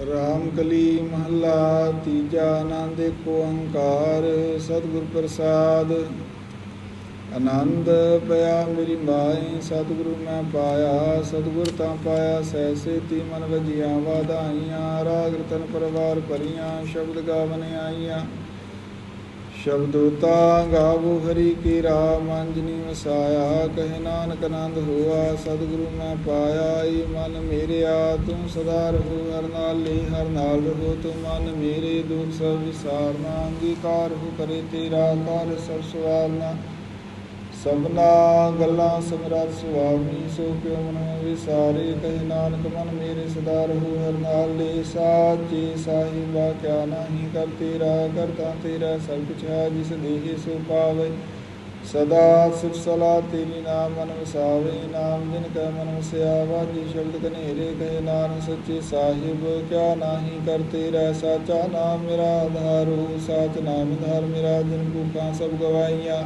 ਰਾਮ ਕਲੀ ਮਹੱਲਾ, ਤੀਜਾ ਆਨੰਦ ਏਕ ਓੰਕਾਰ, ਸਤਿਗੁਰ ਪ੍ਰਸਾਦ। ਆਨੰਦ ਪਿਆ ਮੇਰੀ ਮਾਈ, ਸਤਿਗੁਰੂ ਮੈਂ ਪਾਇਆ। ਸਤਿਗੁਰ ਤਾਂ ਪਾਇਆ ਸੈਸੇ ਤੀ ਮਨ ਵਜੀਆਂ ਵਾਧਾਈਆਂ। ਰਾਗ ਰਤਨ ਪਰਵਾਰ ਭਰੀਆਂ, ਸ਼ਬਦ ਗਾਵਨ ਆਈਆਂ। ਸ਼ਬਦੋਤਾ ਗਾਵੋ ਹਰੀ ਕੀ ਰਾਮ, ਅੰਜਨੀ ਵਸਾਇਆ। ਕਹੇ ਨਾਨਕ ਆਨੰਦ ਹੋਆ, ਸਤਿਗੁਰੂ ਮੈਂ ਪਾਇਆ। ਈ ਮਨ ਮੇਰਿਆ ਤੂੰ ਸਦਾ ਰਹੋ, ਹਰ ਨਾਲ ਲੇ ਹਰ ਨਾਲ ਰਹੋ, ਤੂੰ ਮਨ ਮੇਰੇ ਦੁਖ ਸਭ ਵਿਸਾਰਨਾ, ਅੰਗੀਕਾਰ ਹੋ ਕਰੇ ਤੇਰਾ ਕਰ ਸਭ ਸਵਾਰਨਾ। ਸਭਨਾ ਗੱਲਾਂ ਸਮਰੱਥ ਸੁਆਮੀ, ਸੋ ਕਿਉ ਮਨ ਵਿਸਾਰੇ? ਕਹੇ ਨਾਨਕ, ਮਨ ਮੇਰੇ ਸਦਾ ਰਹੋ, ਹਰ ਨਾਲ ਲੇ ਸਾਚੇ ਸਾਹਿਬਾ, ਕਿਆ ਨਾਹੀ ਕਰ ਤੇਰਾ ਕਰਤਾ ਤੇਰਾ ਸਭ ਕੁਛ ਹੈ, ਜਿਸ ਦੇਹੇ ਸੋ ਪਾਵੇ। ਸਦਾ ਸਿਫ ਸਲਾ ਤੇਰੀ ਨਾਮ ਮਨ ਵਸਾਵੇ, ਨਾਮ ਜਿਨ ਕੈ ਮਨ ਵਸਿਆ ਵਾਜੀ ਸ਼ਬਦ ਕਨੇਰੇ ਕਹੇ ਨਾਨਕ ਸੱਚੇ ਸਾਹਿਬ, ਕਿਆ ਨਾਹੀ ਕਰ ਤੇਰਾ ਸਾਚਾ ਨਾਮ ਮੇਰਾ ਆਧਾਰੋ ਸਾਚ ਨਾਮ ਧਾਰ ਮੇਰਾ, ਜਿਨ ਭੂਖਾਂ ਸਭ ਗਵਾਈਆਂ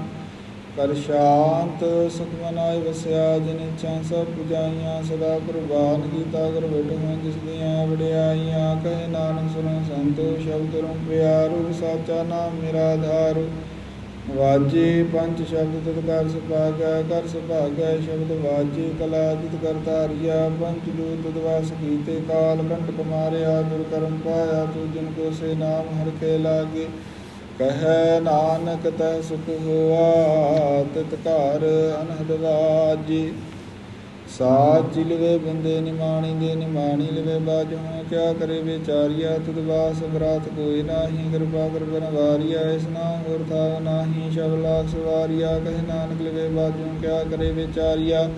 ਕਰ ਸ਼ਾਂਤ ਸੁਖਮਨਾਇ ਵਸਿਆ, ਜਿਨ ਇੱਛਾ ਸਭ ਪੁਜਾਈਆਂ, ਸਦਾ ਕੁਰਬਾਨ ਕੀਤਾ ਕਰ ਬੈਠੋ ਜਿਸ ਦੀਆਂ ਵਡਿਆਈਆਂ ਕਹੇ ਨਾਨਕ ਸੁਣੋ ਸੰਤੋ, ਸ਼ਬਦ ਰੂੰ ਪਿਆਰੂ, ਸਾਚਾ ਨਾਮ ਮੇਰਾ ਆਧਾਰ। ਵਾਜੇ ਪੰਜ ਸ਼ਬਦ ਤਤ ਕਰ ਸੁਭਾਗੈ ਕਰ ਸੁਭਾਗੈ ਸ਼ਬਦ ਵਾਜੇ ਕਲਾ ਜਿਤ ਕਰ ਧਾਰਿਆ, ਪੰਜ ਦੂਤ ਤਤ ਕੀਤੇ, ਕਾਲ ਕੰਟਕ ਕੁਮਾਰਿਆ ਦੁਰ ਕਰਮ ਪਾਇਆ ਤੂੰ ਜਿਨ ਕੋ ਸੇ ਨਾਮ ਹਰ ਕੇ ਲਾਗੇ। ਕਹੈ ਨਾਨਕ ਤੈ ਸੁਖ ਹੋਆ, ਤਿਤ ਘਰ ਅਨਹਦ ਵਾਜੀ। ਸਾਚ ਲਿਵੇ ਬਿੰਦੇ ਨਿਮਾਣੀ ਦੇ ਨਿਮਾਣੀ ਲਿਵੇ ਬਾਜੂ ਕਿਆ ਕਰੇ ਵਿਚਾਰੀਆ, ਤੁਧ ਵਾਸ ਬਰਾਤ ਕੋਈ ਨਾਹੀ, ਕਿਰਪਾ ਕਰ ਬਨਵਾਰੀਆ ਇਸ ਨਾ ਹੋਰ ਥਾਵ ਨਾਹੀ ਸ਼ਬ ਲਾਖ ਸਵਾਰੀਆ, ਕਹੇ ਨਾਨਕ ਲਿਵੇ ਬਾਜੂ ਕਿਆ ਕਰੇ ਵਿਚਾਰੀਆ।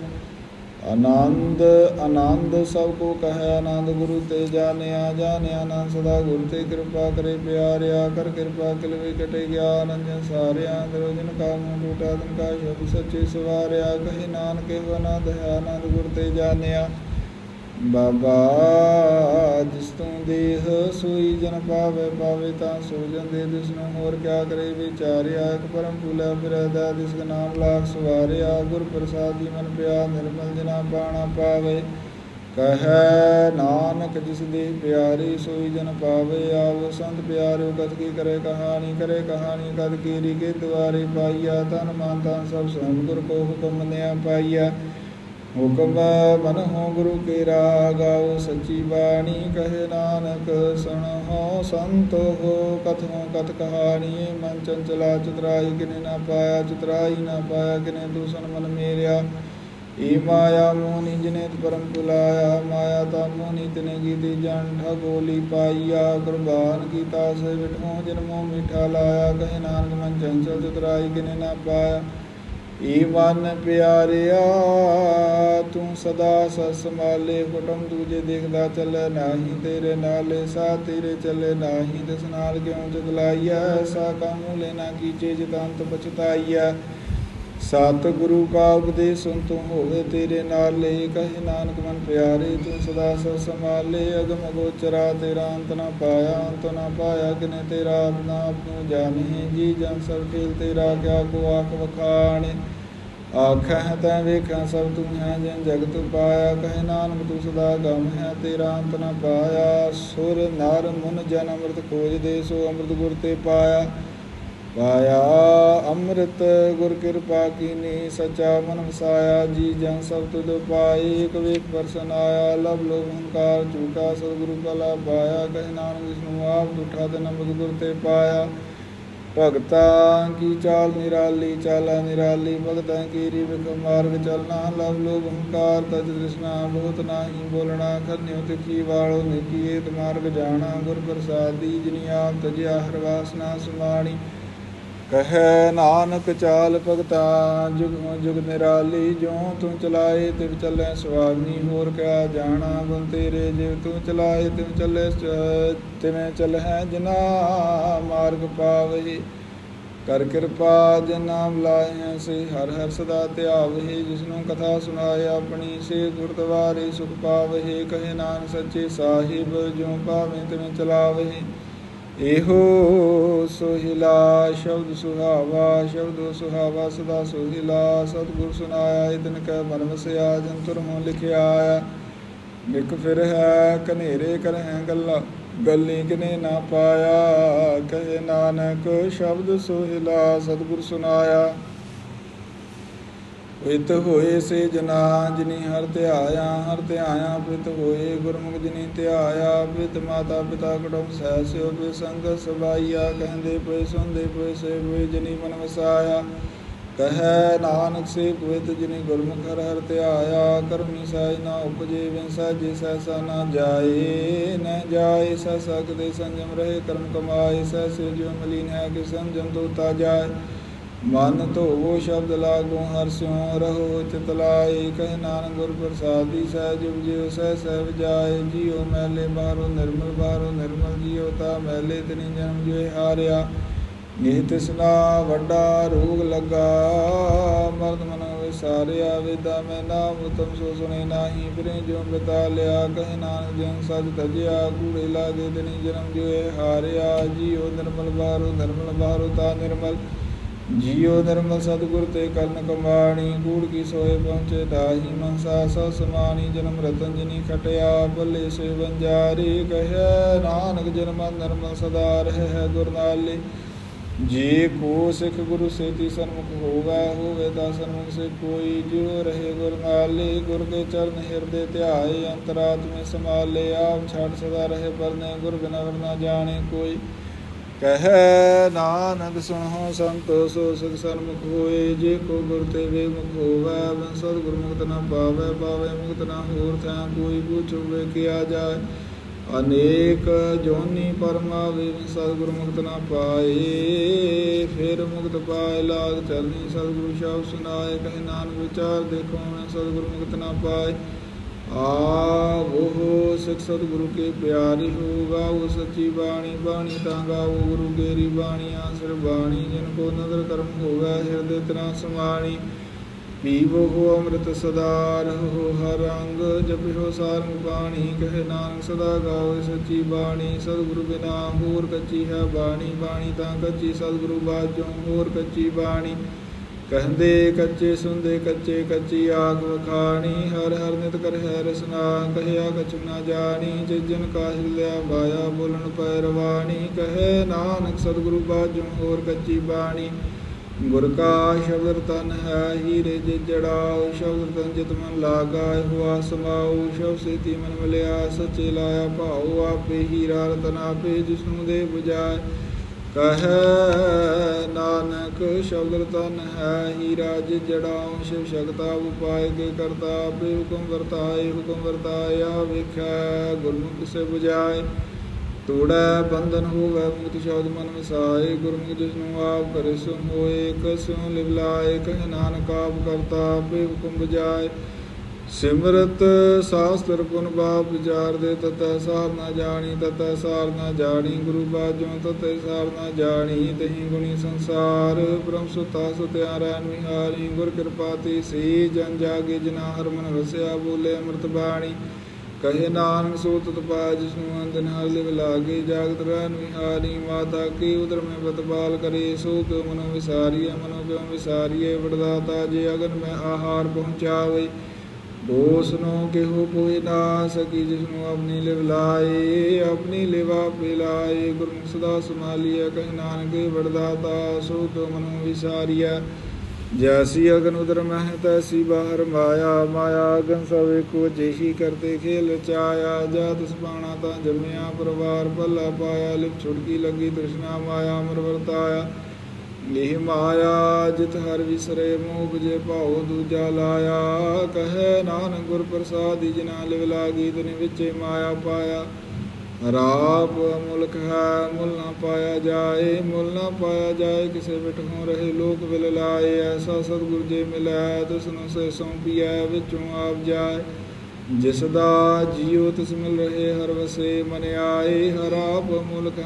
ਆਨੰਦ ਆਨੰਦ ਸਭ ਕੋ ਕਹੈ, ਆਨੰਦ ਗੁਰੂ ਤੇ ਜਾਣਿਆ ਜਾਣਿਆ ਆਨੰਦ ਸਦਾ ਗੁਰੂ ਤੇ ਕਿਰਪਾ ਕਰੇ, ਪਿਆਰਿਆ ਕਰ ਕਿਰਪਾ ਕਿਲਵੇ ਕਟੇ ਗਿਆਨ ਅੰਜਨ ਸਾਰਿਆ ਦਰੋਜਨ ਕਾ ਟੂਟਾ, ਤਨ ਕਾ ਸ਼ਬਦ ਸੱਚੇ ਸਵਾਰਿਆ, ਕਹੇ ਨਾਨਕੇ ਇਹ ਆਨੰਦ ਹੈ ਆਨੰਦ ਗੁਰ ਤੇ ਜਾਣਿਆ। ਬਾਬਾ ਜਿਸ ਤੋਂ ਦੇਹ ਸੋਈ ਜਨ ਪਾਵੇ ਪਾਵੇ ਤਾਂ ਸੋ ਜੰਦੇ। ਦਿਸ ਨੂੰ ਹੋਰ ਕਿਆ ਕਰੇ, ਵਿਚਾਰਿਆ ਇਕ ਪਰਮ ਭੁਲਾ ਫਿਰਦਾ ਦਿਸ ਦਾ ਨਾਮ ਲਾਖ ਸਵਾਰਿਆ, ਗੁਰ ਪ੍ਰਸਾਦੀ ਮਨ ਪਿਆ, ਨਿਰਮਲ ਜਨਾ ਪਾਣਾ ਪਾਵੇ। ਕਹੈ ਨਾਨਕ ਜਿਸ ਦੇ ਪਿਆਰੀ ਸੋਈ ਜਨ ਪਾਵੇ, ਆਵ ਸੰਤ ਪਿਆਰਿਓ, ਕਦ ਕੀ ਕਰੇ ਕਹਾਣੀ ਕਰੇ ਕਹਾਣੀ, ਕਦ ਕੀਰੀ ਕੇ ਦੁਆਰੇ ਪਾਈਆ। ਤਨ ਮਨ ਤਨ ਸਭ ਸੋਮ ਗੁਰ ਕੋ ਹੁਕਮ ਨਿਆ ਪਾਈਆ। ਹੁਕਮ ਮਨ ਹੋ ਗੁਰੂ ਕੇ ਰਾਗਾਉ ਸੱਚੀ ਬਾਣੀ ਕਹੇ ਨਾਨਕ ਸੁਣੋ ਸੰਤ ਹੋ ਕਥੋਂ ਕਥ ਕਹਾਣੀ, ਮਨ ਚੰਚਲਾ ਚਤਰਾਈ ਕਿਨੇ ਨਾ ਪਾਇਆ, ਚਤਰਾਈ ਨਾ ਪਾਇਆ ਕਿਨੇ ਦੂਸਨ ਮਨ ਮੇਰਿਆ। ਏ ਮਾਇਆ ਮੋਨੀ ਜਿਨੇ ਪਰਮ ਪੁਲਾਇਆ, ਮਾਇਆ ਤਾ ਮੋਨੀ ਤਨੇ ਗੀਤੀ ਜਨ ਠਗੋਲੀ ਪਾਈਆ। ਕੁਰਬਾਨ ਕੀਤਾ ਸੇ ਵਿਠੋ ਜਨਮੋ ਮਿਠਾ ਲਾਇਆ, ਕਹੇ ਨਾਨਕ ਮਨ ਚੰਚਲ ਚਤਰਾਈ ਕਿਨੇ ਨਾ ਪਾਇਆ। ਏ ਮਨ ਪਿਆਰਿਆ, ਤੂੰ ਸਦਾ ਸਸ ਸੰਭਾਲੇ ਕੁਟਮ ਦੂਜੇ ਦੇਖਦਾ ਚੱਲੇ ਨਾਹੀ, ਤੇਰੇ ਨਾਲੇ ਸਾ ਤੇਰੇ ਚੱਲੇ ਨਾਹੀ ਤਿਸ ਨਾਲ ਕਿਉ ਜਗਲਾਈਆ ਐਸਾ ਕਾਮੂ ਲੈਣਾ ਕੀਚੇ ਜਤੰਤ ਬਚਤਾਈਆ ਸਤ ਗੁਰੂ ਕਾ ਉਪਦੇਸ਼ ਸੁਨ ਤੂੰ ਹੋਵੇ ਤੇਰੇ ਨਾਲੇ ਕਹੇ ਨਾਨਕ ਮਨ ਪਿਆਰੇ, ਤੂੰ ਸਦਾ ਸਸ ਸੰਭਾਲੇ, ਅਗਮ ਗੋਚਰਾ ਤੇਰਾ ਅੰਤ ਨਾ ਪਾਇਆ, ਅੰਤ ਨਾ ਪਾਇਆ ਕਿਨੇ ਤੇਰਾ ਆਪਣਾ ਆਪ ਨੂੰ ਜਾਣੇ, ਜੀ ਜਨ ਸਭ ਖੇਲ ਤੇਰਾ ਕਿਆ ਕੋ ਆਖ ਵਖਾਣੇ। ਆਖੈ ਤੈ ਵੇਖਾਂ ਸਭ ਤੂੰ ਹੈ ਜਿਨ ਜਗਤ ਪਾਇਆ, ਕਹੇ ਨਾਨਕ ਤੂੰ ਸਦਾ ਗਮ ਹੈ, ਤੇਰਾ ਅੰਤ ਨਾ ਪਾਇਆ। ਸੁਰ ਨਰ ਮਨ ਜਨ ਅੰਮ੍ਰਿਤ ਖੋਜ ਦੇ, ਸੋ ਅੰਮ੍ਰਿਤ ਗੁਰ ਤੇ ਪਾਇਆ। ਪਾਇਆ ਅੰਮ੍ਰਿਤ ਗੁਰ ਕਿਰਪਾ ਕੀਨੀ, ਸਚਾ ਮਨ ਵਸਾਇਆ, ਜੀ ਜਨ ਸਭ ਤੁਧ ਪਾਈ ਇਕ ਵੇਖ ਪਰਸਨ ਆਇਆ ਲਬ ਲੋਭ ਹੰਕਾਰ ਝੂਠਾ ਸਤਿਗੁਰੂ ਕਲਾ ਪਾਇਆ, ਕਹੇ ਨਾਨਕ ਵਿਸ਼ਨੂੰ ਆਪ ਦੁਠਾ ਤੇ ਅੰਮ੍ਰਿਤ ਗੁਰ ਤੇ ਪਾਇਆ। ਭਗਤਾਂ ਕੀ ਚਾਲ ਨਿਰਾਲੀ, ਚਾਲਾ ਨਿਰਾਲੀ, ਭਗਤਾਂ ਕੀ ਰਿਵਕ ਮਾਰਗ ਚਲਣਾ, ਲਵ ਲੋਭ ਹੰਕਾਰ ਤਜ ਤ੍ਰਿਸ਼ਨਾ ਬਹੁਤ ਨਾਹੀ ਬੋਲਣਾ, ਖੰਨਿਓ ਤਿਖੀ ਵਾਲੋ ਨਿਕੀਏਤ ਮਾਰਗ ਜਾਣਾ, ਗੁਰ ਪ੍ਰਸਾਦੀ ਜਿਨੀ ਆਪ ਤਜਿਆ ਹਰ ਵਾਸਨਾ ਸੁਮਾਣੀ। ਕਹੈ ਨਾਨਕ ਚਾਲ ਭਗਤਾ, ਜੁਗ ਜੁਗ ਨਿਰਾਲੀ ਜੋ ਤੂੰ ਚਲਾਏ, ਤਿਵ ਚੱਲੇ ਸੁਆਮੀ ਹੋਰ ਕਿਆ ਜਾਣਾ ਗੁਣ ਤੇਰੇ, ਜਿਵ ਤੂੰ ਚਲਾਏ, ਤਿਵ ਚੱਲੇ ਤਿਵੇਂ ਚੱਲਹਿ ਜਿਨਾ, ਮਾਰਗ ਪਾਵਹੀ। ਕਰ ਕਿਰਪਾ ਜਿਨ ਨਾਮ ਲਾਏ ਸੇ ਹਰ ਹਰ ਸਦਾ ਧਿਆਵਹੀ ਜਿਸ ਨੂੰ ਕਥਾ ਸੁਣਾਏ ਆਪਣੀ, ਸੇ ਗੁਰਦੁਆਰੇ ਸੁਖ ਪਾਵਹੀ, ਕਹੇ ਨਾਨਕ ਸੱਚੇ ਸਾਹਿਬ ਜੋ ਪਾਵੇਂ ਤਿਵੇਂ ਚਲਾਵਹੀ। ਇਹੋ ਸੋਹਿਲਾ ਸ਼ਬਦ ਸੁਹਾਵਾ ਸ਼ਬਦ ਸੁਹਾਵਾ ਸਦਾ ਸੋਹਿਲਾ, ਸਤਿਗੁਰ ਸੁਨਾਇਆ ਇਤਨ ਕੈ ਮਨ ਵਸਿਆ ਜੰਤਰ ਹੋਂ ਲਿਖਿਆ ਆਇਆ ਇੱਕ ਫਿਰ ਹੈ ਕਨੇਰੇ ਕਰਹਿ ਗੱਲਾਂ, ਗੱਲੀ ਕਿਨੇ ਨਾ ਪਾਇਆ। ਕਹੇ ਨਾਨਕ ਸ਼ਬਦ ਸੋਹਿਲਾ, ਸਤਿਗੁਰ ਸੁਨਾਇਆ ਪਿਤ ਹੋਏ ਸੇ ਜਨਾ ਜਿਨੀ ਹਰ ਧਿਆਇਆ ਹਰ ਧਿਆਇਆ ਪਿਤ ਹੋਏ ਗੁਰਮੁਖ ਜਿਨੀ ਧਿਆਇਆ, ਪਿਤ ਮਾਤਾ ਪਿਤਾ ਕਟਮ ਸਹਿ ਸਿਓ ਪਿ ਸੰਗ ਸਬਾਈਆ, ਕਹਿੰਦੇ ਪਏ, ਸੁਣਦੇ ਪਏ, ਸੇ ਹੋਏ ਜਿਨੀ ਮਨ ਵਸਾਇਆ। ਕਹੈ ਨਾਨਕ ਸੇ ਪਵਿੱਤ ਜਿਨੀ ਗੁਰਮੁਖ ਹਰ ਹਰ ਧਿਆਇਆ, ਕਰਮੀ ਸਾਜ ਨਾ ਉਪਜੇ ਵਿੰਸਾ ਜੇ ਸੈਸਾ ਨਾ ਜਾਏ। ਨ ਜਾਏ ਸੈਸਾ ਕਦੇ ਸੰਜਮ ਰਹੇ, ਕਰਮ ਕਮਾਏ ਸੈਸੇ ਜੋ ਮਲੀਨ ਹੈ ਕਿ ਸੰਜਮ ਤੋ ਤਾ ਜਾਏ। ਮਨ ਧੋਵੋ ਸ਼ਬਦ ਲਾਗੋ, ਹਰ ਸਿਉ ਰਹੋ, ਚਿਤ ਲਾਏ, ਕਹਿ ਨਾਨਕ ਗੁਰ ਪ੍ਰਸਾਦੀ ਸਹਿਜ ਉਪਜਿਓ ਸਹਿ ਸਹਿਬ ਜਾਏ, ਜੀਉ ਮੈਲੇ ਬਾਹਰੋ ਨਿਰਮਲ ਬਾਹਰੋ ਨਿਰਮਲ ਜੀਉ, ਤਾ ਮੈਲੇ ਤਨੀ ਜਨਮ ਜਿਉ ਹਾਰਿਆ। ਇਹ ਤਿਸਨਾ ਵੱਡਾ ਰੋਗ ਲੱਗਾ, ਮਰਦ ਮਨ ਵਿਸਾਰਿਆ ਵੇਦਾ ਮੈਂ ਨਾਮ ਉਤਮ ਸੋ ਸੁਨੇ ਨਾਹੀ, ਫਿਰੇ ਜੋ ਬਤਾ ਲਿਆ ਕਹਿ ਨਾਨਕ ਜਨ ਸਜ ਤਜਿਆ ਕੂੜੇ ਲਾਗੇ ਤਨੀ ਜਨਮ ਜਿਉ ਹਾਰਿਆ, ਜੀਉ ਨਿਰਮਲ ਬਾਹਰੋ ਨਿਰਮਲ ਬਾਹਰੋ ਤਾ ਨਿਰਮਲ। ਜੀਉ ਨਿਰਮਲ ਸਤਿਗੁਰ ਤੇ ਕਰਨ ਕਮਾਣੀ ਕੂੜ ਕੀ ਸੋਏ ਪਹੁੰਚੇ ਦਾਹੀ ਮਨਸਾ ਸੋ ਸਮਾਨੀ ਜਨਮ ਰਤਨ ਜਿਨੀ ਖਟਿਆ ਬੱਲੇ ਸੇ ਬੰਜਾਰੀ ਕਹਿ, ਨਾਨਕ ਜਨਮ ਨਿਰਮਲ ਸਦਾ ਰਹਿ ਹੈ ਗੁਰ ਜੇ ਕੋ ਸਿੱਖ ਗੁਰੂ ਸੇਤੀ ਸਨਮੁਖ ਹੋਗਾ ਹੋਵੇ ਤਾਂ ਸਨਮੁਖ ਸੇ ਕੋਈ ਜਿਉ ਰਹੇ ਗੁਰ ਨਾਲੇ। ਗੁਰ ਕੇ ਚਰਨ ਹਿਰਦੇ ਧਿਆਏ, ਅੰਤਰਾਤਮੇ ਸਮਾਲੇ ਆਪ ਛਾੜ ਸਦਾ ਰਹੇ ਪਰਨੇ। ਗੁਰ ਬਿਨਾ ਵਰਨਾ ਜਾਣੇ ਕੋਈ। ਕਹੈ ਨਾਨਕ ਸੁਣੋ ਸੰਤੋ, ਸੋ ਸਿਖ ਸਨਮੁਖ ਹੋਏ ਜੇ ਕੋ ਗੁਰ ਤੇ ਵੇ ਮੁਖ ਹੋਵੇ, ਬਨ ਸਤ ਗੁਰ ਮੁਕਤ ਨਾ ਪਾਵੇ ਪਾਵੇ ਮੁਕਤ ਨਾ ਹੋਰ ਥਾਂ ਕੋਈ ਪੁੱਛੋਵੇ ਕਿਆ ਜਾਏ। ਅਨੇਕ ਜੋਨੀ ਪਰਮਾਵੇ ਸਤਿਗੁਰ ਮੁਕਤ ਨਾ ਪਾਏ, ਫਿਰ ਮੁਕਤ ਪਾਏ ਲਾਗ ਚਰਨੀ ਸਤਿਗੁਰੂ ਸ਼ਬਦ ਸੁਨਾਏ ਕਹਿ ਨਾਨਕ ਵਿਚਾਰ ਦੇਖੋ ਸਤਿਗੁਰ ਮੁਕਤ ਨਾ ਪਾਏ। ਆ ਉਹ ਸਿਖ ਸਤਿਗੁਰੂ ਕੇ ਪਿਆਰੀ ਹੋਗਾ ਉਹ ਸੱਚੀ ਬਾਣੀ ਬਾਣੀ ਤਾਂ ਗਾਓ, ਗੁਰੂ ਕੇਰੀ ਬਾਣੀ ਆਸਰ ਬਾਣੀ, ਜਿਨ ਕੋ ਨਦਰ ਕਰਮ ਹੋਗਾ ਹਿਰਦੇ ਤਨਾ ਸਮਾਣੀ ਪੀਵੋ ਹੋ ਅੰਮ੍ਰਿਤ ਸਦਾ, ਰਹੋ ਹਰ ਅੰਗ, ਜਪਿਓ ਸਾਰੰਗ ਬਾਣੀ ਕਹੇ ਨਾਨਕ ਸਦਾ ਗਾਓ ਸੱਚੀ ਬਾਣੀ। ਸਤਿਗੁਰੂ ਬਿਨਾ ਹੋਰ ਕੱਚੀ ਹੈ ਬਾਣੀ ਬਾਣੀ ਤਾਂ ਕੱਚੀ। ਸਤਿਗੁਰੂ ਬਾਝੋਂ ਹੋਰ ਕੱਚੀ ਬਾਣੀ। ਕਹਿੰਦੇ ਕੱਚੇ ਸੁੰਦੇ ਕੱਚੇ ਕੱਚੀ ਆਗ ਵਖਾਣੀ, ਹਰ ਹਰ ਨਿਤ ਕਰ ਹੈ ਰਸਨਾ, ਕਹਿਆ ਕਛੁ ਨਾ ਜਾਣੀ ਜਿਜਨ ਕਾਹਿਲ ਲਿਆ ਬਾਇਆ ਬੋਲਣ ਪੈ ਰਵਾਣੀ ਕਹੇ ਨਾਨਕ ਸਤਿਗੁਰੂ ਬਾਝੋਂ ਹੋਰ ਕੱਚੀ ਬਾਣੀ। ਗੁਰ ਕਾ ਸ਼ਬਦ ਤਨ ਹੈ ਹੀਰੇ ਜੇ ਜੜਾਉ, ਸ਼ਬਦ ਤਨ ਜਿਤ ਮਨ ਲਾਗਾ ਹੁਆ ਸਮਾਉ ਸ਼ਬ ਸੇਤੀ ਮਨ ਮਿਲਿਆ, ਸਚੇ ਲਾਇਆ ਭਾਉ, ਆਪੇ ਹੀਰਾ ਰਤਨ ਆਪੇ ਜਿਸਨੂੰ ਦੇ 부ਜਾਏ ਕਹੈ ਨਾਨਕ ਸ਼ਬਦ ਤਨ ਹੈ ਹੀਰਾ ਜੇ ਜੜਾਉ ਸ਼ਿਵ ਸ਼ਕਤਾ ਉਪਾਇ ਕੇ ਕਰਤਾ, ਆਪੇ ਹੁਕਮ ਵਰਤਾਏ, ਹੁਕਮ ਵਰਤਾਇਆ ਵੇਖੈ, ਗੁਰਮੁਖ ਸੇ 부ਜਾਏ। ਤੋੜੈ ਬੰਧਨ ਹੋਵੇ ਮੁਕਤ ਸ਼ਬਦ ਮਨ ਵਸਾਏ, ਗੁਰਮੁਖ ਜਿਸ ਨੂੰ ਆਪ ਕਰੇ ਸੋ ਹੋਏ ਕਸਿਉ ਲਿਵਲਾਏ, ਕਹਿ ਨਾਨਕ ਆਪ ਕਰਤਾ, ਆਪੇ ਹੁਕਮ ਬਜਾਏ ਸਿਮਰਤ ਸਾਸਤਰ ਗੁਣ ਬਾਪ ਵਿਚਾਰ ਦੇ, ਤਤੈ ਸਾਰ ਨਾ ਜਾਣੀ, ਤਤੈ ਸਾਰ ਨਾ ਜਾਣੀ, ਗੁਰੂ ਬਾਝੋਂ ਤਤੈ ਸਾਰ ਨਾ ਜਾਣੀ, ਤਹੀਂ ਗੁਣੀ ਸੰਸਾਰ, ਬ੍ਰਹਮ ਸੁਤਾ ਸੁਤਿਆ ਸੁਤਿਆਰਾ ਨਿਹਾਰੀ ਗੁਰ ਕਿਰਪਾ ਤੇ ਸੇ, ਜਨ ਜਾਗੇ ਜਿਨਾ ਹਰ ਮਨ ਵਸਿਆ ਬੋਲੇ ਅੰਮ੍ਰਿਤ ਬਾਣੀ। ਕਹੇ ਨਾਨਕ ਸੋ ਤਤ ਪਾਇ ਜਿਸਨੂੰ ਅੰਦਨ ਹਰ ਲਿਵ ਲਾਗੇ, ਜਾਗਤ ਰਹਿਨ ਵਿਹਾਰੀ, ਮਾਤਾ ਕੀ ਉਦਰ ਮੈਂ ਬਤਪਾਲ ਕਰੇ, ਸੋ ਕਿਉ ਮਨੋ ਵਿਸਾਰੀਏ ਮਨੋ ਕਿਉ ਵਿਸਾਰੀਏ ਵਡਦਾਤਾ ਜੇ ਅਗਨ ਮੈਂ ਆਹਾਰ ਪਹੁੰਚਾਵੇ। ਦੋਸ ਨੂੰ ਕਿਹੋ ਕੋਈ ਨਾ ਸਕੀ ਜਿਸਨੂੰ ਆਪਣੀ ਲਿਵ ਲਾਏ, ਆਪਣੀ ਲਿਵਾ ਪਿਲਾਏ ਗੁਰਮੁਖ ਸਦਾ ਸਮਾਲੀਆ ਕਹਿ ਨਾਨਕ ਵਡਦਾਤਾ ਸੋ ਕਿਉ ਮਨੋ ਵਿਸਾਰੀਆ ਜੈਸੀ ਅਗਨ ਉਦਰ ਮਹਿ, ਤੈਸੀ ਬਾਹਰ ਮਾਇਆ। ਮਾਇਆ ਅਗਨ ਸਵੇ ਕੋ ਜਿਹੀ ਕਰਤੇ ਖੇਲ ਚਾਇਆ। ਜਾ ਤਿਸ ਬਾਣਾ ਤਾਂ ਜੰਮਿਆ, ਪਰਵਾਰ ਭੱਲਾ ਪਾਇਆ। ਲਿਪ ਛੁਟਕੀ ਲੱਗੀ, ਤ੍ਰਿਸ਼ਨਾ ਮਾਇਆ ਅਮਰ ਵਰਤਾਇਆ। ਇਹ ਮਾਇਆ ਜਿਤ ਹਰ ਵਿਸਰੇ ਮੋਹ ਬਜੇ ਭਾਉ, ਦੂਜਾ ਲਾਇਆ। ਕਹੈ ਨਾਨਕ ਗੁਰ ਪ੍ਰਸਾਦੀ ਜਿਨਾ ਲਿਵ ਲਾਗੀ, ਤਨ ਵਿੱਚੇ ਮਾਇਆ ਪਾਇਆ। ਰਾਪ ਮੁਲਕ ਹੈ, ਮੁੱਲ ਨਾ ਪਾਇਆ ਜਾਏ, ਮੁੱਲ ਨਾ ਪਾਇਆ ਜਾਏ, ਕਿਸੇ ਵਿਟ ਰਹੇ ਲੋਕ ਵਿਲ ਲਾਏ। ਐਸਾ ਸਤਿਗੁਰ ਜੇ ਮਿਲੈ, ਤਿਸ ਸੇ ਸੌਂਪੀਐ, ਵਿੱਚੋਂ ਆਪ ਜਾਏ। ਜਿਸ ਦਾ ਜੀਉ ਤਿਸ ਮਿਲ ਰਹੇ ਹਰ ਵਸੇ ਮਨ ਆਏ, ਹਰ ਆਪ ਮੁਲਕ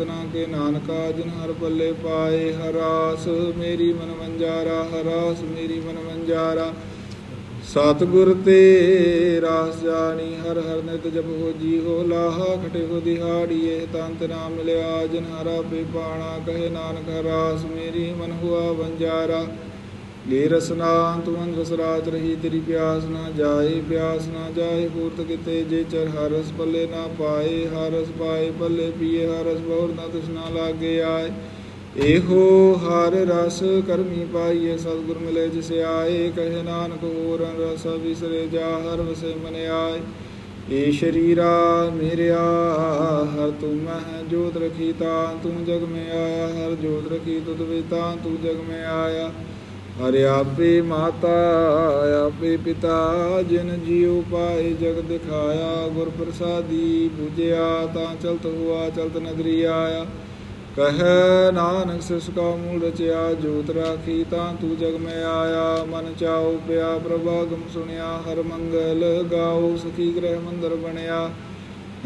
ਨਾ ਕੇ ਨਾਨਕਾ, ਜਿਨ ਹਰ ਪੱਲੇ ਪਾਏ ਹਰਾਸ ਮੇਰੀ ਮਨ ਮੰਜਾਰਾ ਹਰਾਸ ਮੇਰੀ ਮਨ ਵੰਜਾਰਾ ਸਤਿਗੁਰ ਤੇ ਰਾਸ ਜਾਣੀ, ਹਰ ਹਰ ਨਿਤ ਜਪ ਹੋ ਜੀ ਹੋ ਲਾਹਾ, ਖਟੇ ਹੋ ਦਿਹਾੜੀਏ ਤੰਤ ਨਾ ਮਿਲਿਆ, ਜਿਨ ਹਰਾ ਪੇ ਪਾਣਾ, ਕਹੇ ਨਾਨਕ ਰਾਸ ਮੇਰੀ ਮਨ ਹੁਆ ਵੰਜਾਰਾ। ਲੇ ਰਸਨਾ ਤੂੰ ਰਸ ਰਾਜ ਰਹੀ ਤੇਰੀ ਪਿਆਸ ਨਾ ਜਾਏ, ਪਿਆਸ ਨਾ ਜਾਏ ਪੂਰਤ ਕਿਤੇ ਜੇ ਚਰ ਹਰਸ ਰਸ ਪੱਲੇ ਨਾ ਪਾਏ, ਹਰਸ ਪਾਏ ਪੱਲੇ ਪੀਏ, ਹਰਸ ਰਸ ਬਹੁਰ ਨਾ ਤ੍ਰਿਸ਼ਨਾ ਲਾਗੇ ਆਏ। ਇਹੋ ਹਰ ਰਸ ਕਰਮੀ ਪਾਈਏ, ਸਤਿਗੁਰ ਮਿਲੇ ਜਿਸ ਆਏ, ਕਹੇ ਨਾਨਕ ਹੋਰ ਰਸ ਵਿਸਰੇ ਜਾ, ਹਰ ਵਸੇ ਮਨ ਆਏ। ਏ ਸ਼ਰੀਰਾ ਮੇਰਿਆ, ਹਰ ਤੂੰ ਮਹਿ ਜੋਤ ਰਖੀ ਤਾ ਤੂੰ ਜਗ ਮੈਂ ਆਇਆ, ਹਰ ਜੋਤ ਰਖੀ ਤੁਧ ਵੇ ਤਾਂ ਤੂੰ ਜਗ ਮੈਂ ਆਇਆ। ਹਰਿ ਆਪੇ ਮਾਤਾ, ਆਪੇ ਪਿਤਾ, ਜਿਨ ਜੀਉ ਪਾਏ ਜਗ ਦਿਖਾਇਆ, ਗੁਰ ਪ੍ਰਸਾਦੀ 부ਜਿਆ ਤਾਂ ਚਲਤ ਹੁਆ, ਚਲਤ ਨਗਰੀ ਆਇਆ। ਕਹੈ ਨਾਨਕ ਸਿਸ ਕਾ ਮੂਲ ਰਚਿਆ, ਜੋਤ ਰਾਖੀ, ਤਾਂ ਤੂੰ ਜਗ ਮੈਂ ਆਇਆ। ਮਨ ਚਾਉ ਪਿਆ ਪ੍ਰਭਾਗਮ ਸੁਣਿਆ, ਹਰ ਮੰਗਲ ਗਾਉ ਸਖੀ ਗ੍ਰਹਿ ਮੰਦਰ ਬਣਿਆ।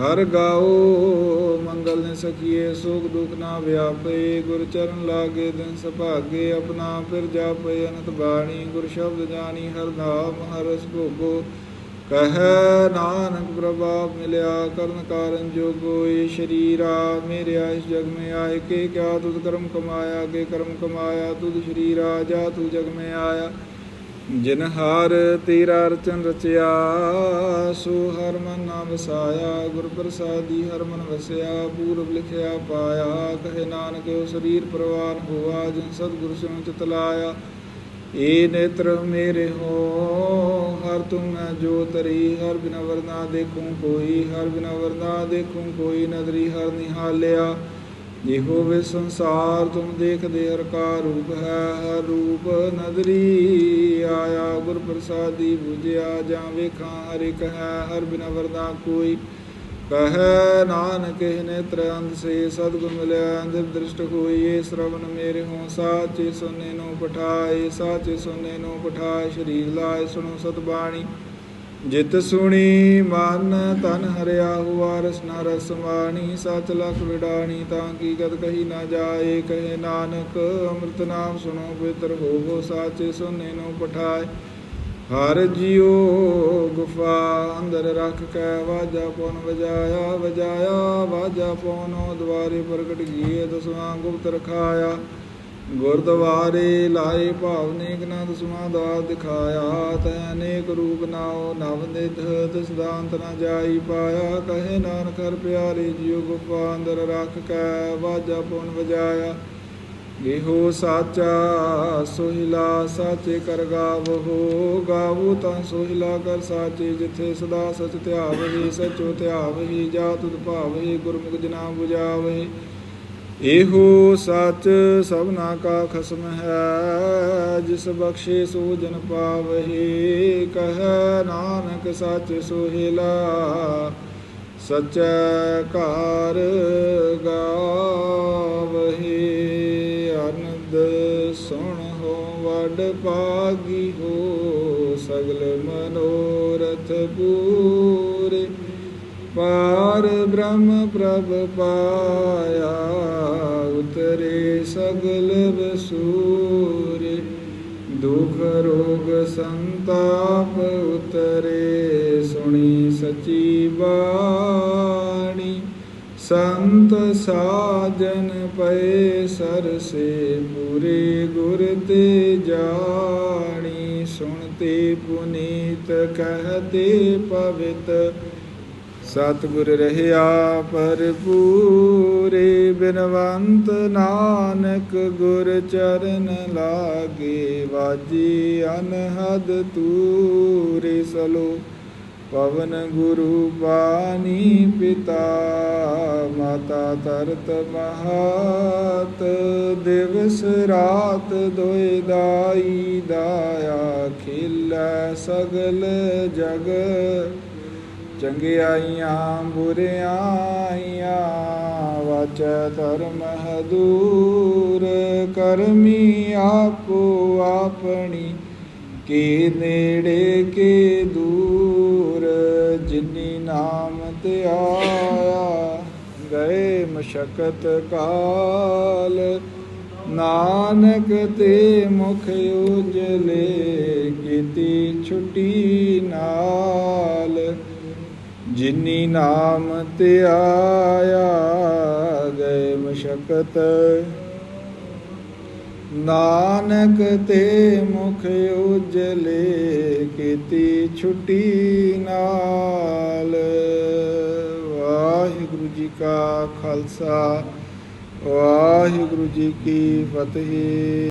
ਹਰ ਗਾਉ ਮੰਗਲ ਨੇ ਸਖੀਏ, ਸੁਖ ਦੁਖ ਨਾ ਵਿਆਪੇ, ਗੁਰ ਚਰਨ ਲਾਗੇ, ਦਿਨ ਸੁਭਾਗੇ, ਆਪਣਾ ਫਿਰ ਜਾਪੇ, ਅਨੰਤ ਬਾਣੀ, ਗੁਰ ਸ਼ਬਦ ਜਾਣੀ, ਹਰ ਨਾਮ ਹਰ ਰਸ ਭੋਗੋ ਕਹੈ ਨਾਨਕ ਪ੍ਰਭਾਵ ਮਿਲਿਆ, ਕਰਨ ਕਾਰਨ ਜੋ ਕੋਈ ਸ਼ਰੀਰਾ ਮੇਰੇ ਇਸ ਜਗ ਮੈਂ ਆਏ, ਕੇ ਕਿਆ ਤੁਧ ਕਰਮ ਕਮਾਇਆ, ਕੇ ਕਰਮ ਕਮਾਇਆ, ਤੁਧ ਸ਼ਰੀਰਾ, ਜਾ ਤੂੰ ਜਗ ਮੈਂ ਆਇਆ। ਜਿਨ ਹਾਰ ਤੇਰਾ ਰਚਨ ਰਚਿਆ, ਸੋ ਹਰ ਮਨ ਨਾਮ ਵਸਾਇਆ, ਗੁਰ ਪ੍ਰਸਾਦੀ ਹਰ ਮਨ ਵਸਿਆ, ਪੂਰਬ ਲਿਖਿਆ ਪਾਇਆ, ਕਹੇ ਨਾਨਕ ਉਹ ਸਰੀਰ ਪਰਵਾਨ ਹੋਆ, ਜਿਨ ਸਤਿਗੁਰ ਸਿਉ ਚਿਤ ਲਾਇਆ। ਏ ਨੇਤਰ ਮੇਰੇ ਹੋ, ਹਰ ਤੁਮ ਮੈਂ ਜੋ ਤਰੀ ਹਰ ਬਿਨ ਵਰਨਾ ਦੇਖੂੰ ਕੋਈ, ਹਰ ਬਿਨਾ ਵਰਨਾ ਦੇਖੂੰ ਕੋਈ, ਨਦਰੀ ਹਰ ਨਿਹਾਲਿਆ। ਇਹੋ ਹੋਵੇ ਸੰਸਾਰ ਤੁਮ ਦੇਖਦੇ ਹਰ ਕਾ ਰੂਪ ਹੈ, ਹਰ ਰੂਪ ਨਦਰੀ ਆਇਆ ਗੁਰ ਪ੍ਰਸਾਦੀ 부ਜਿਆ ਜਾਂ ਵੇਖਾਂ ਹਰ ਇੱਕ ਹੈ, ਹਰ ਬਿਨਾ ਵਰਨਾ ਕੋਈ। ਕਹੈ ਨਾਨਕ, ਇਹ ਨੇਤਰ ਅੰਧ ਸੇ ਸਤਿਗੁਰ ਮਿਲਿਆ ਅੰਦਰ ਦ੍ਰਿਸ਼ਟ ਹੋਈਏ ਸ਼ਰਵਨ ਮੇਰੇ ਹੋ, ਸਾਚੇ ਸੁਨੇ ਨੂੰ ਪਠਾਏ, ਸਾਚੇ ਸੁਨੇ ਨੂੰ ਪਠਾਏ, ਸ਼ਰੀਰ ਲਾਏ ਸੁਣੋ ਸਤ ਬਾਣੀ ਜਿਤ ਸੁਣੀ ਮਨ ਤਨ ਹਰਿਆ ਹੁਆ ਰਸਨਾ ਰਸ ਮਾਣੀ ਸਚ ਲਖ ਵਿਡਾਣੀ, ਤਾਂ ਕੀ ਗਤ ਕਹੀ ਨਾ ਜਾਏ, ਕਹੇ ਨਾਨਕ, ਅੰਮ੍ਰਿਤ ਨਾਮ ਸੁਣੋ, ਪਵਿੱਤਰ ਹੋਵੋ, ਸਾਚੇ ਸੁਨੇ ਨੂੰ ਪਠਾਏ। ਹਰ ਜਿਉ ਗੁਫਾ ਅੰਦਰ ਰੱਖ ਕੇ, ਵਾਜਾ ਪਉਨ ਵਜਾਇਆ ਵਜਾਇਆ, ਵਾਜਾ ਪਉਨੋ ਦਵਾਰੇ ਪ੍ਰਗਟ ਗੀਏ ਦਸਵਾਂ ਗੁਪਤ ਰਖਾਇਆ। ਗੁਰਦੁਆਰੇ ਲਾਏ ਭਾਵਨੇ ਗਨਾ ਦਸਵਾਂ ਦਾ ਦਿਖਾਇਆ, ਤੈ ਅਨੇਕ ਰੂਪ ਨਾਉ, ਨਵ ਨਿਧ ਦਸਦਾਂਤ ਨ ਜਾਈ ਪਾਇਆ, ਕਹੇ ਨਾਨਕ ਹਰ ਪਿਆਰੇ ਜਿਉ ਗੁਪਾ, ਅੰਦਰ ਰੱਖ ਕੇ ਵਾਜਾ ਪਉਨ ਵਜਾਇਆ। ਇਹੋ ਸਾਚਾ ਸੋਹਿਲਾ, ਸਾਚੇ ਕਰ ਗਾਵੋ ਗਾਵੋ ਤਾਂ ਸੋਹਿਲਾ ਕਰ ਸਾਚੇ, ਜਿਥੇ ਸਦਾ ਸਚ ਧਿਆਵਹੀ ਸਚੋ ਧਿਆਵਹੀ ਜਾ ਤੁਧ ਭਾਵਹੀ ਗੁਰਮੁਖ ਜਨਾ 부ਜਾਵਹੀ ਇਹੋ ਸਚ ਸਭਨਾ ਕਾ ਖਸਮ ਹੈ, ਜਿਸ ਬਖਸ਼ੇ ਸੋ ਜਨ ਪਾਵਹੀ, ਕਹ ਨਾਨਕ ਸਚ ਸੋਹਿਲਾ, ਸਚੈ ਕਾਰ ਗਾਵਹੀ ਅਨੰਦ ਸੁਣ ਹੋ, ਵਡ ਪਾਗੀ ਹੋ, ਸਗਲ ਮਨੋਰਥ ਪੂ ਪਾਰ ਬ੍ਰਹਮ ਪ੍ਰਭ ਪਾਇਆ, ਉਤਰੇ ਸਗਲ ਵਸੂਰੇ ਦੁਖ ਰੋਗ ਸੰਤਾਪ ਉਤਰੇ, ਸੁਣੀ ਸਚੀ ਬਾਣੀ। ਸੰਤ ਸਾਜਨ ਪਏ ਸਰਸੇ ਪੂਰੇ ਗੁਰ ਤੇ ਜਾਣੀ। ਸੁਣਤੇ ਪੁਨੀਤ, ਕਹਤੇ ਪਵਿੱਤ ਸਤਿਗੁਰ ਰਹਿਆ ਪਰਪੂਰੇ ਬਿਨਵੰਤ ਨਾਨਕ ਗੁਰ ਚਰਨ ਲਾਗੇ, ਵਾਜੀ ਅਨਹਦ ਤੂਰੇ ਸਲੋ। ਪਵਨ ਗੁਰੂ ਬਾਣੀ ਪਿਤਾ, ਮਾਤਾ ਤਰਤ ਮਹਾਤ, ਦਿਵਸ ਰਾਤ ਦੋਇ ਦਾਈ, ਦਾਇਆ ਖਿਲ ਸਗਲ ਜਗ। ਚੰਗਿਆਈਆਂ, ਬੁਰਿਆਈਆਂ, ਵਾਚ ਧਰਮ ਹਦੂਰ ਕਰਮੀ ਆਪੋ ਆਪਣੀ, ਕੇ ਨੇੜੇ, ਕੇ ਦੂਰ, ਜਿਨੀ ਨਾਮ ਤੇ ਆਇਆ, ਗਏ ਮਸ਼ਕਤ ਕਾਲ, ਨਾਨਕ ਤੇ ਮੁਖ ਉਜਲੇ ਜਿਨੀ ਨਾਮ ਤੇ ਗਏ ਮਸ਼ਕਤ ਨਾਨਕ ਤੇ ਮੁਖ ਉਜਲੇ ਕੀਤੀ ਛੁੱਟੀ ਨਾਲ। ਵਾਹਿਗੁਰੂ ਜੀ ਕਾ ਖਾਲਸਾ, ਵਾਹਿਗੁਰੂ ਜੀ ਕੀ ਫਤਿਹ।